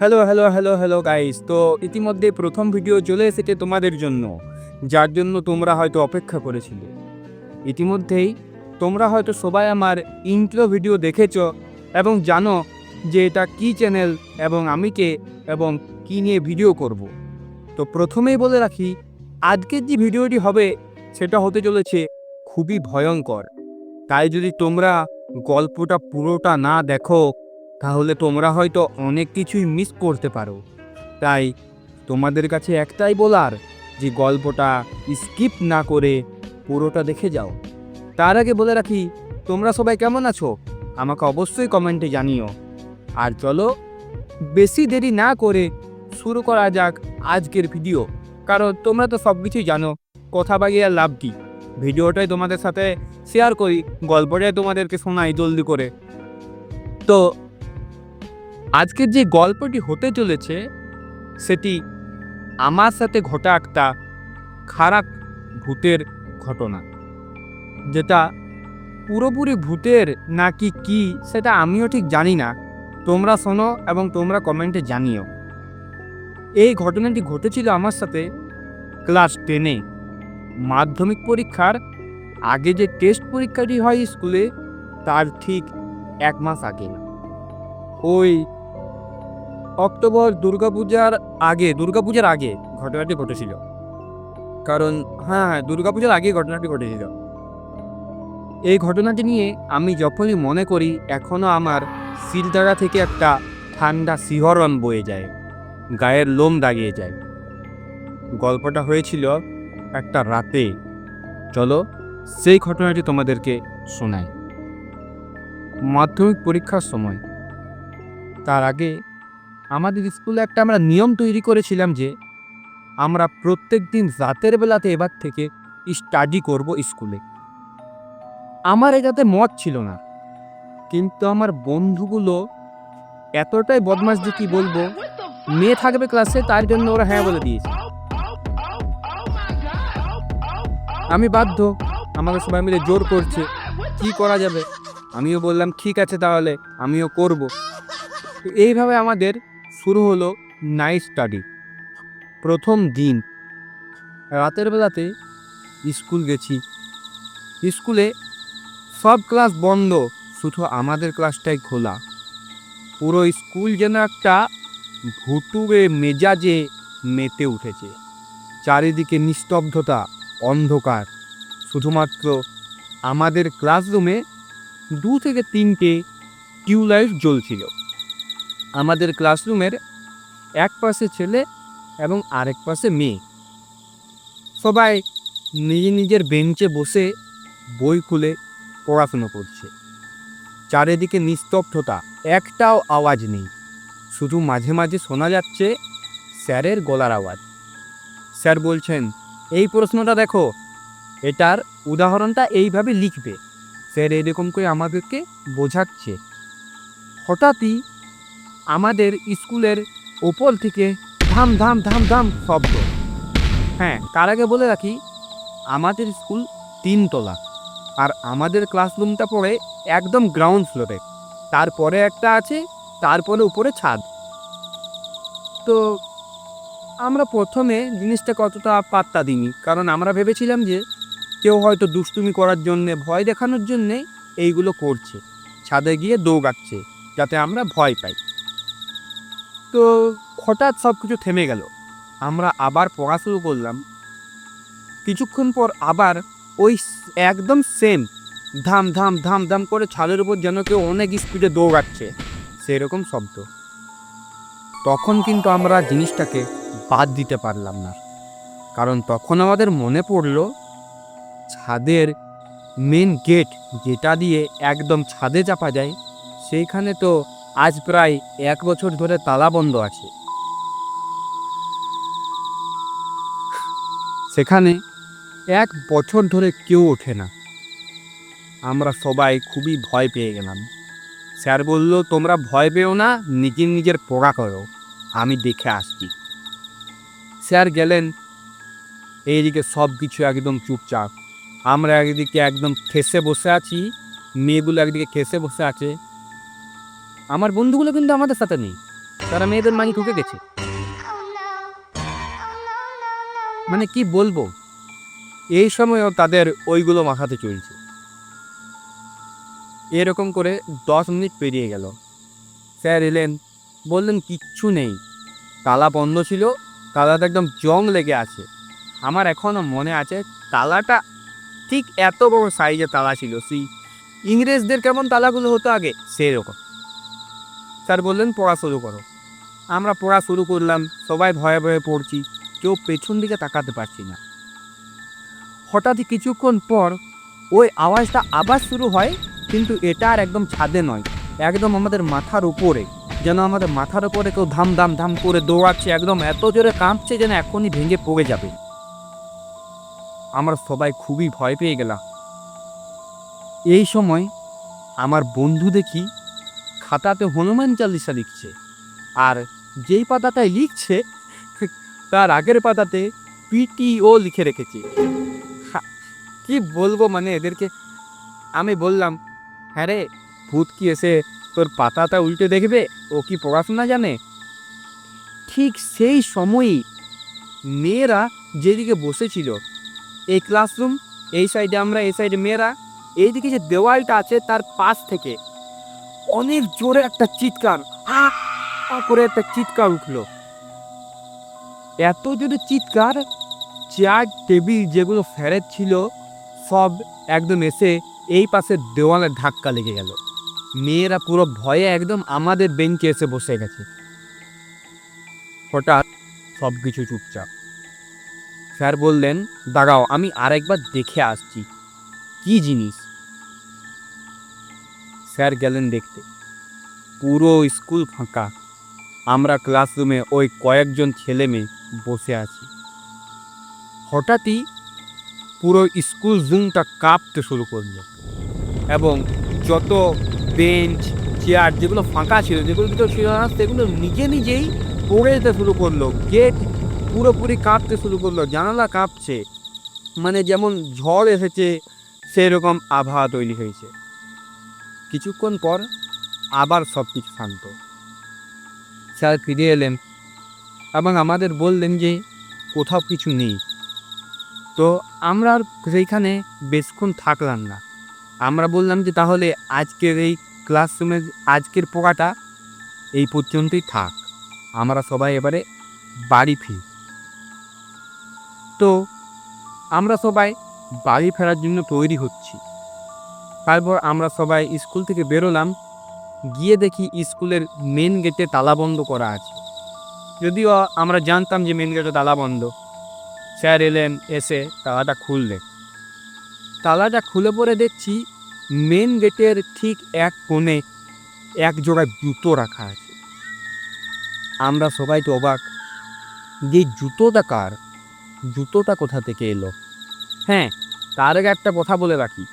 Hello hello hello hello guys তো ইতিমধ্যে প্রথম ভিডিও চলে এসেছে তোমাদের জন্য, যার জন্য তোমরা হয়তো অপেক্ষা করেছিলে। ইতিমধ্যেই তোমরা হয়তো সবাই আমার ইন্ট্রো ভিডিও দেখেছ এবং জানো যে এটা কী চ্যানেল এবং আমি কে এবং কী নিয়ে ভিডিও করব। তো প্রথমেই বলে রাখি, আজকের যে ভিডিওটি হবে, সেটা হতে চলেছে খুবই ভয়ঙ্কর। তাই যদি তোমরা গল্পটা পুরোটা না দেখো তাহলে তোমরা হয়তো অনেক কিছুই মিস করতে পারো। তাই তোমাদের কাছে একটাই বলার, যে গল্পটা স্কিপ না করে পুরোটা দেখে যাও। তার আগে বলে রাখি, তোমরা সবাই কেমন আছো? আমাকে অবশ্যই কমেন্টে জানিও। আর চলো, বেশি দেরি না করে শুরু করা যাক আজকের ভিডিও কারণ তোমরা তো সব কিছুই জানো, কথা বাগিয়ে লাভ কী। ভিডিওটাই তোমাদের সাথে শেয়ার করি, গল্পটাই তোমাদেরকে শোনাই জলদি করে। তো আজকের যে গল্পটি হতে চলেছে, সেটি আমার সাথে ঘটা একটা খারাপ ভূতের ঘটনা। যেটা পুরোপুরি ভূতের নাকি কি, সেটা আমিও ঠিক জানি না। তোমরা শোনো এবং তোমরা কমেন্টে জানিও। এই ঘটনাটি ঘটেছিল আমার সাথে ক্লাস টেনে মাধ্যমিক পরীক্ষার আগে যে টেস্ট পরীক্ষাটি হয় স্কুলে, তার ঠিক এক মাস আগে। ওই অক্টোবর দুর্গাপূজার আগে দুর্গাপূজার আগে ঘটনাটি ঘটেছিল। কারণ হ্যাঁ হ্যাঁ দুর্গাপূজার আগে ঘটনাটি ঘটেছিল। এই ঘটনাটি নিয়ে আমি যখনই মনে করি এখনও আমার শিলদাগা থেকে একটা ঠান্ডা শিহরণ বয়ে যায়, গায়ের লোম দাগিয়ে যায়। গল্পটা হয়েছিল একটা রাতে। চলো, সেই ঘটনাটি তোমাদেরকে শোনাই। মাধ্যমিক পরীক্ষার সময়। তার আগে আমাদের স্কুলে একটা আমরা নিয়ম তৈরি করেছিলাম যে, আমরা প্রত্যেক দিন রাতের বেলাতে এবার থেকে স্টাডি করব স্কুলে। আমার এটাতে মত ছিল না। কিন্তু আমার বন্ধুগুলো এতটাই বদমাস যে কি বলব, মেয়ে থাকবে ক্লাসে তার জন্য ওরা হ্যাঁ বলে দিয়েছে। আমি বাধ্য। আমাকে সবাই মিলে জোর করছে। কি করা যাবে? আমিও বললাম, ঠিক আছে তাহলে, আমিও করব। এইভাবে আমাদের শুরু হলো নাইট স্টাডি প্রথম দিন। রাতের বেলাতে স্কুল গেছি। স্কুলে সব ক্লাস বন্ধ, শুধু আমাদের ক্লাসটাই খোলা। পুরো স্কুল যেন একটা ভুটুবে মেজাজে মেতে উঠেছে। চারিদিকে নিস্তব্ধতা, অন্ধকার। শুধুমাত্র আমাদের ক্লাসরুমে দু থেকে তিনটে টিউবলাইট জ্বলছিল। আমাদের ক্লাসরুমের এক পাশে ছেলে এবং আরেক পাশে মেয়ে। সবাই নিজে নিজের বেঞ্চে বসে বই খুলে পড়াশুনো করছে। চারিদিকে নিস্তব্ধতা, একটাও আওয়াজ নেই। শুধু মাঝে মাঝে শোনা যাচ্ছে স্যারের গলার আওয়াজ। স্যার বলছেন, এই প্রশ্নটা দেখো। এটার উদাহরণটা এইভাবে লিখবে। স্যার এরকম করে আমাদেরকে বোঝাচ্ছে। হঠাৎই আমাদের স্কুলের ওপর থেকে ধাম ধাম ধাম ধাম শব্দ। হ্যাঁ তার আগে বলে রাখি, আমাদের স্কুল তিনতলা আর আমাদের ক্লাসরুমটা পড়ে একদম গ্রাউন্ড ফ্লোরে। তারপরে একটা আছে, তারপরে উপরে ছাদ। তো আমরা প্রথমে জিনিসটা কতটা পাত্তা দিইনি, কারণ আমরা ভেবেছিলাম যে কেউ হয়তো দুষ্টুমি করার জন্যে, ভয় দেখানোর জন্যে এইগুলো করছে। ছাদে গিয়ে দৌড়াচ্ছে, যাতে আমরা ভয় পাই। তো হঠাৎ সব কিছু থেমে গেল। আমরা আবার পড়া শুরু করলাম। কিছুক্ষণ পর আবার ওই একদম সেম ধাম ধাম ধাম ধাম করে ছাদের উপর যেন কেউ অনেক স্পিডে দৌড়াচ্ছে, সেরকম শব্দ। তখন কিন্তু আমরা জিনিসটাকে বাদ দিতে পারলাম না। কারণ তখন আমাদের মনে পড়ল, ছাদের মেন গেট যেটা দিয়ে একদম ছাদে চাপা যায়, সেইখানে তো আজ প্রায় এক বছর ধরে তালা বন্ধ আছে। সেখানে এক বছর ধরে কেউ ওঠে না। আমরা সবাই খুবই ভয় পেয়ে গেলাম। স্যার বলল, তোমরা ভয় পেও না, নিজের নিজের পড়া করো। আমি দেখে আসছি। স্যার গেলেন, এইদিকে সব কিছু একদম চুপচাপ। আমরা একদিকে একদম খেসে বসে আছি, মেয়েগুলো একদিকে খেসে বসে আছে। আমার বন্ধুগুলো কিন্তু আমাদের সাথে নেই। তারা মেয়েদের মাঝে ঢুকে গেছে। মানে কি বলব? এই সময়ও তাদের ওইগুলো মাথাতে চলছে। এরকম করে দশ মিনিট পেরিয়ে গেল। স্যার এলেন, বললেন কিচ্ছু নেই। তালা বন্ধ ছিল তালাটা একদম জং লেগে আছে। আমার এখনও মনে আছে, তালাটা ঠিক এত বড় সাইজের তালা ছিল। সেই ইংরেজদের কেমন তালাগুলো হতো আগে? সেরকম। স্যার বললেন, পড়া শুরু করো। আমরা পড়া শুরু করলাম, সবাই ভয়ে ভয়ে পড়ছি, কেউ পেছন দিকে তাকাতে পারছি না। হঠাৎই কিছুক্ষণ পর ওই আওয়াজটা আবার শুরু হয়, কিন্তু এটা আর একদম ছাদে নয়, একদম আমাদের মাথার উপরে, যেন আমাদের মাথার উপরে কেউ ধাম ধাম ধাম করে দৌড়াচ্ছে, একদম এত জোরে কাঁপছে যেন এখনই ভেঙে পড়ে যাবে। আমরা সবাই খুবই ভয় পেয়ে গেলাম। এই সময় আমার বন্ধু দেখি খাতাতে হনুমান চালিসা লিখছে। আর যেই পাতাটায় লিখছে, তার আগের পাতাতে পিটিও লিখে রেখেছে। কি বলব মানে এদেরকে? আমি বললাম হ্যাঁ রে, ভূত কি এসে তোর পাতাটা উল্টে দেখবে? ও কি পড়াশোনা জানে? ঠিক সেই সময়ই মেয়েরা যেদিকে বসেছিল, এই ক্লাসরুম এই সাইডে আমরা, এই সাইডে মেয়েরা, এইদিকে যে দেওয়ালটা আছে তার পাশ থেকে অনেক জোরে একটা চিৎকার আ করে একটা চিৎকার উঠল। এত জোরে চিৎকার, চেয়ার, টেবিল যেগুলো ফেরত ছিল, সব একদম এসে এই পাশে দেওয়ালে ধাক্কা লেগে গেল। মেয়েরা পুরো ভয়ে একদম আমাদের বেঞ্চে এসে বসে গেছে। হঠাৎ সব কিছু চুপচাপ। স্যার বললেন, দাঁড়াও, আমি আরেকবার দেখে আসছি। কি জিনিস? স্যার গেলেন দেখতে। পুরো স্কুল ফাঁকা। আমরা ক্লাসরুমে ওই কয়েকজন ছেলে মেয়ে বসে আছি। হঠাৎই পুরো স্কুল জুমটা কাঁপতে শুরু করল এবং যত বেঞ্চ, চেয়ার যেগুলো ফাঁকা ছিল যেগুলো ভিতরে ছিল না, সেগুলো নিজে নিজেই পড়ে যেতে শুরু করল। গেট পুরোপুরি কাঁপতে শুরু করল, জানালা কাঁপছে। মানে যেমন ঝড় এসেছে, সেরকম আবহাওয়া তৈরি হয়েছে। কিছুক্ষণ পর আবার সব কিছু শান্ত। স্যার ফিরে এলেন এবং আমাদের বললেন যে কোথাও কিছু নেই। তো আমরা আর সেইখানে বেশক্ষণ থাকলাম না। আমরা বললাম যে তাহলে আজকের এই ক্লাসরুমের আজকের পোকাটা এই পর্যন্তই থাক। আমরা সবাই এবারে বাড়ি ফিরি। তো আমরা সবাই বাড়ি ফেরার জন্য তৈরি হচ্ছি। তারপর আমরা সবাই স্কুল থেকে বেরোলাম। গিয়ে দেখি স্কুলের মেন গেটে তালা বন্ধ করা আছে। যদিও আমরা জানতাম যে মেন গেটে তালা বন্ধ। স্যার এলেন, এসে তালাটা খুললেন। তালাটা খুলে পরে দেখছি মেন গেটের ঠিক এক কোণে এক জোড়া জুতো রাখা আছে। আমরা সবাই তো অবাক যে জুতোটা কার? জুতোটা কোথা থেকে এলো? হ্যাঁ তার আগে একটা কথা বলে রাখি।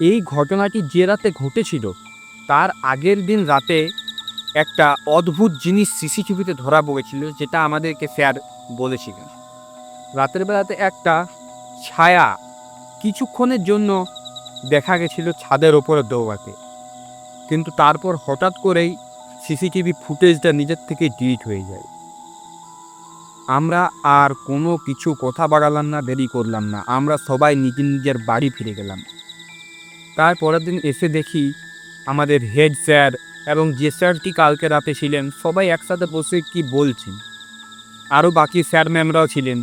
এই ঘটনাটি যে রাতে ঘটেছিল, তার আগের দিন রাতে একটা অদ্ভুত জিনিস সিসিটিভিতে ধরা পড়েছিল, যেটা আমাদেরকে স্যার বলেছিলেন। রাতের বেলাতে একটা ছায়া কিছুক্ষণের জন্য দেখা গেছিল ছাদের ওপরে দৌড়াতে। কিন্তু তারপর হঠাৎ করেই সিসিটিভি ফুটেজটা নিজের থেকে ডিলিট হয়ে যায়। আমরা আর কোনো কিছু কথা বাড়ালাম না, দেরি করলাম না। আমরা সবাই নিজের নিজের বাড়ি ফিরে গেলাম। তারপরের দিন এসে দেখি আমাদের হেড স্যার এবং যে স্যারটি কালকে রাতে ছিলেন সবাই একসাথে বসে কি বলছেন। আরও বাকি স্যার ম্যামরাও ছিলেন।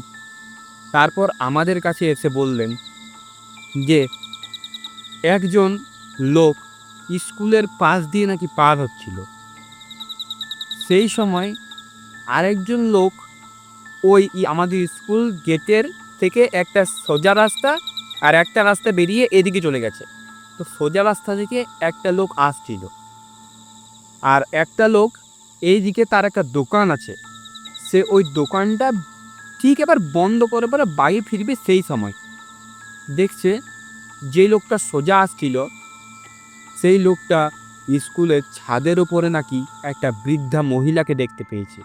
তারপর আমাদের কাছে এসে বললেন যে, একজন লোক স্কুলের পাশ দিয়ে নাকি পার হচ্ছিল। সেই সময় আরেকজন লোক ওই আমাদের স্কুল গেটের থেকে একটা সোজা রাস্তা আর একটা রাস্তা বেরিয়ে এদিকে চলে গেছে। তো সোজা রাস্তা থেকে একটা লোক আসছিল। আর একটা লোক এই দিকে তার একটা দোকান আছে। সে ওই দোকানটা ঠিক এবার বন্ধ করে পরে বাড়ি ফিরবে সেই সময়। দেখছে যে লোকটা সোজা আসছিল, সেই লোকটা স্কুলের ছাদের ওপরে নাকি একটা বৃদ্ধা মহিলাকে দেখতে পেয়েছে।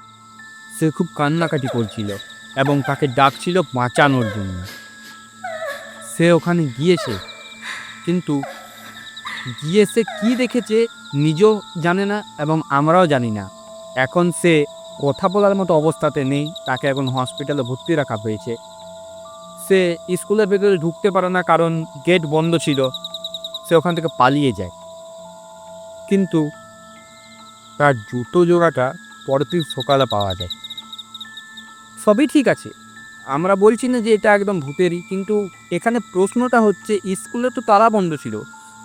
সে খুব কান্নাকাটি করছিল এবং তাকে ডাকছিল বাঁচানোর জন্য। সে ওখানে গিয়েছে, কিন্তু গিয়ে সে কী দেখেছে নিজেও জানে না এবং আমরাও জানি না। এখন সে কথা বলার মতো অবস্থাতে নেই, তাকে এখন হসপিটালে ভর্তি রাখা হয়েছে। সে স্কুলের ভেতরে ঢুকতে পারে না কারণ গেট বন্ধ ছিল, সে ওখান থেকে পালিয়ে যায়। কিন্তু তার জুতো জোড়াটা পরের সকালে পাওয়া যায়। সবই ঠিক আছে, আমরা বলছি না যে এটা একদম ভূতেরই, কিন্তু এখানে প্রশ্নটা হচ্ছে স্কুলে তো তালা বন্ধ ছিল।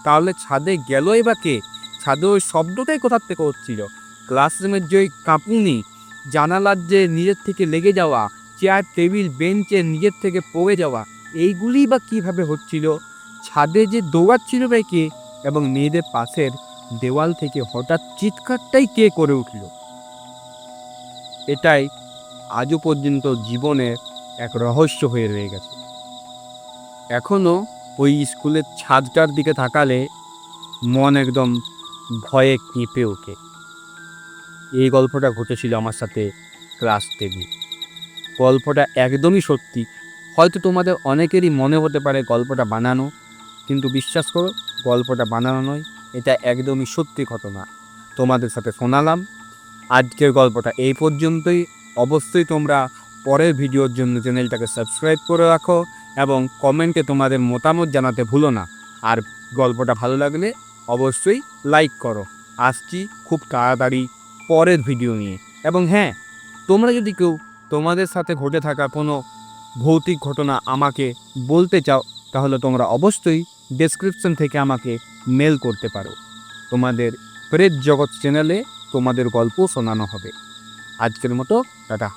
তাহলে ছাদে গেলই বা কে? ছাদে ওই শব্দটাই কোথার থেকে হচ্ছিল? ক্লাসরুমের যে ওই কাঁপুনি, জানালার যে নিজের থেকে লেগে যাওয়া চেয়ার টেবিল বেঞ্চে নিজের থেকে পড়ে যাওয়া এইগুলিই বা কীভাবে হচ্ছিল? ছাদে যে দৌড়াচ্ছিল বা কে? এবং মেয়েদের পাশের দেওয়াল থেকে হঠাৎ চিৎকারটাই কে করে উঠল? এটাই আজও পর্যন্ত জীবনের এক রহস্য হয়ে রয়ে গেছে। এখনও ওই স্কুলের ছাদটার দিকে তাকালে মন একদম ভয়ে কেঁপে ওঠে। এই গল্পটা ঘটেছিল আমার সাথে ক্লাস টেনে। গল্পটা একদমই সত্যি। হয়তো তোমাদের অনেকেরই মনে হতে পারে গল্পটা বানানো, কিন্তু বিশ্বাস করো, গল্পটা বানানো নয়, এটা একদমই সত্যি ঘটনা। তোমাদের সাথে শোনালাম। আজকের গল্পটা এই পর্যন্তই। অবশ্যই তোমরা পরের ভিডিওর জন্য চ্যানেলটাকে সাবস্ক্রাইব করে রাখো। এবং কমেন্টে তোমাদের মতামত জানাতে ভুলো না। আর গল্পটা ভালো লাগলে অবশ্যই লাইক করো। আসছি খুব তাড়াতাড়ি পরের ভিডিও নিয়ে। এবং হ্যাঁ তোমরা যদি কেউ তোমাদের সাথে ঘটে থাকা কোনো ভৌতিক ঘটনা আমাকে বলতে চাও, তাহলে তোমরা অবশ্যই ডেসক্রিপশন থেকে আমাকে মেল করতে পারো। তোমাদের প্রেত জগৎ চ্যানেলে তোমাদের গল্প শোনানো হবে। আজকের মতো, টাটা।